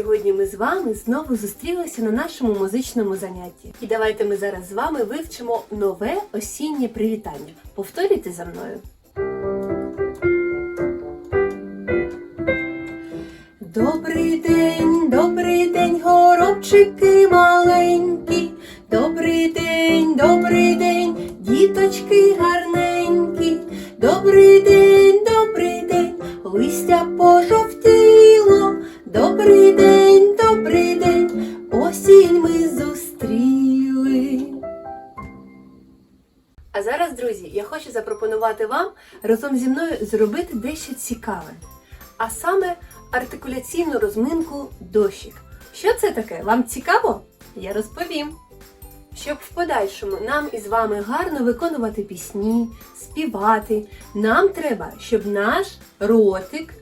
сьогодні ми з вами знову зустрілися на нашому музичному занятті. І давайте ми зараз з вами вивчимо нове осіннє привітання. Повторюйте за мною. Добрий день, добрий день, горобчики маленькі. Добрий день, добрий день, діточки гарненькі. Добрий день, добрий день, листя пожовтіло. Добрий день, запропонувати вам разом зі мною зробити дещо цікаве. А саме артикуляційну розминку дощик. Що це таке? Вам цікаво? Я розповім. Щоб в подальшому нам із вами гарно виконувати пісні, співати, нам треба, щоб наш ротик,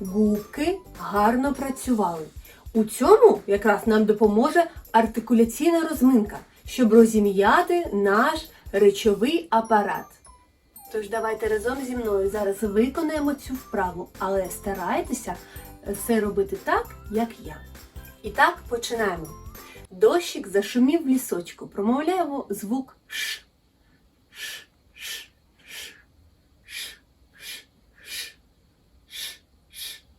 губки гарно працювали. У цьому якраз нам допоможе артикуляційна розминка, щоб розім'яти наш речовий апарат. Тож давайте разом зі мною зараз виконаємо цю вправу, але старайтеся все робити так, як я. І так починаємо. Дощик зашумів в лісочку. Промовляємо звук ш, ш, ш, ш, ш, ш,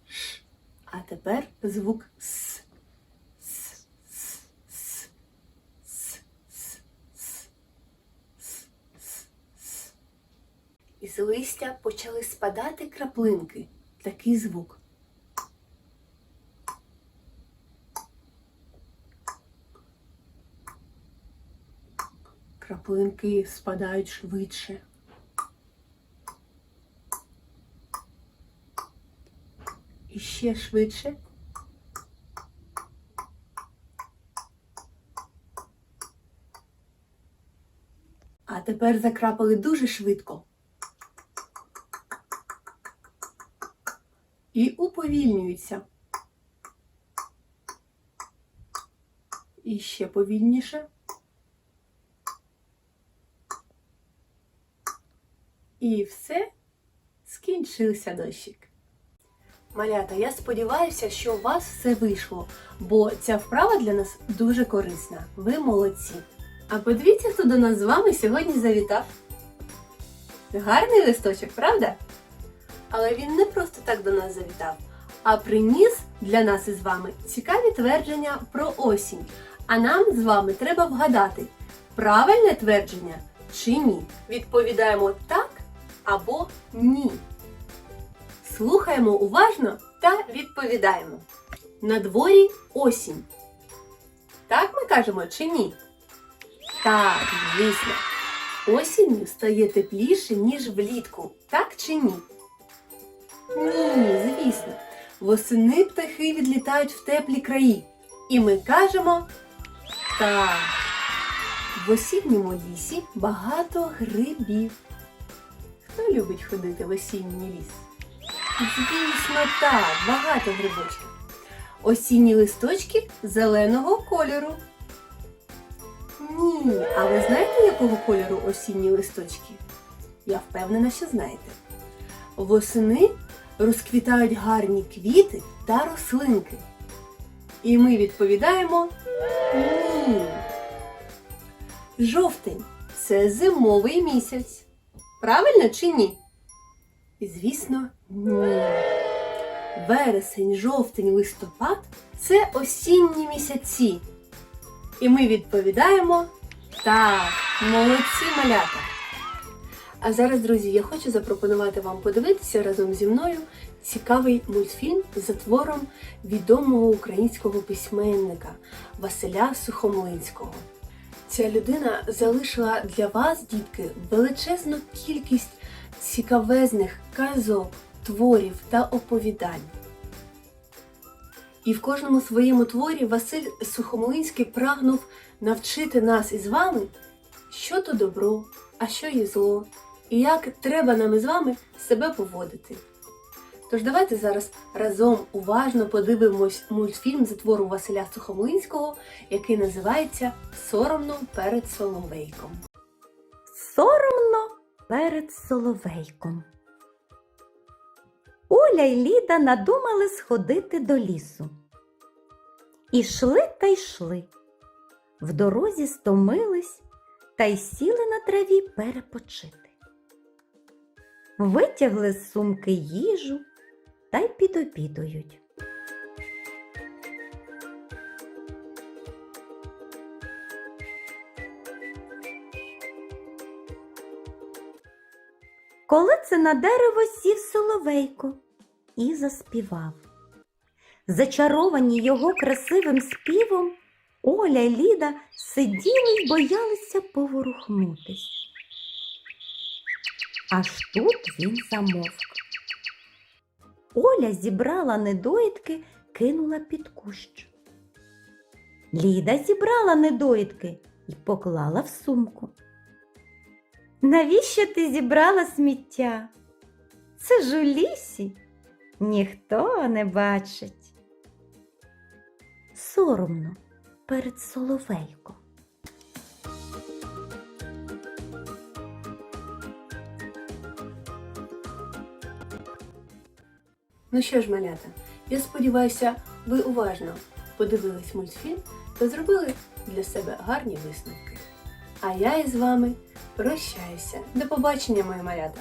ш. А тепер звук Із листя почали спадати краплинки. Такий звук. Краплинки спадають швидше. І ще швидше. А тепер закрапали дуже швидко. І уповільнюються. І ще повільніше. І все, скінчився дощик. Малята, я сподіваюся, що у вас все вийшло, бо ця вправа для нас дуже корисна. Ви молодці. А подивіться, хто до нас з вами сьогодні завітав. Гарний листочок, правда? Але він не просто так до нас завітав, а приніс для нас із вами цікаві твердження про осінь. А нам з вами треба вгадати, правильне твердження чи ні. Відповідаємо так або ні. Слухаємо уважно та відповідаємо. На дворі осінь. Так ми кажемо чи ні? Так, звісно. Осінню стає тепліше, ніж влітку. Так чи ні? Ні, звісно. Восени птахи відлітають в теплі краї. І ми кажемо так. В осінньому лісі багато грибів. Хто любить ходити в осінній ліс? Звісно, так, багато грибочків. Осінні листочки зеленого кольору. Ні, а ви знаєте, якого кольору осінні листочки? Я впевнена, що знаєте. Восени розквітають гарні квіти та рослинки. І ми відповідаємо ні. Жовтень це зимовий місяць. Правильно чи ні? І, звісно, ні. Вересень, жовтень, листопад це осінні місяці. І ми відповідаємо так, молодці малята. А зараз, друзі, я хочу запропонувати вам подивитися разом зі мною цікавий мультфільм за твором відомого українського письменника Василя Сухомлинського. Ця людина залишила для вас, дітки, величезну кількість цікавезних казок, творів та оповідань. І в кожному своєму творі Василь Сухомлинський прагнув навчити нас із вами, що то добро, а що є зло, і як треба нам із вами себе поводити. Тож давайте зараз разом уважно подивимось мультфільм за твору Василя Сухомлинського, який називається Соромно перед Соловейком. Соромно перед соловейком. Оля. Й Ліда надумали сходити до лісу. Ішли та йшли. В дорозі стомились та й сіли на траві перепочити. Витягли з сумки їжу та й підобідують. Коли це на дерево сів соловейко і заспівав. Зачаровані його красивим співом, Оля й Ліда сиділи й боялися поворухнутись. Аж тут він замовк. Оля зібрала недоїдки, кинула під кущ. Ліда зібрала недоїдки і поклала в сумку. Навіщо ти зібрала сміття? Це ж у лісі ніхто не бачить. Соромно перед соловейком. Ну що ж, малята, я сподіваюся, ви уважно подивились мультфільм та зробили для себе гарні висновки. А я із вами прощаюся. До побачення, мої малята!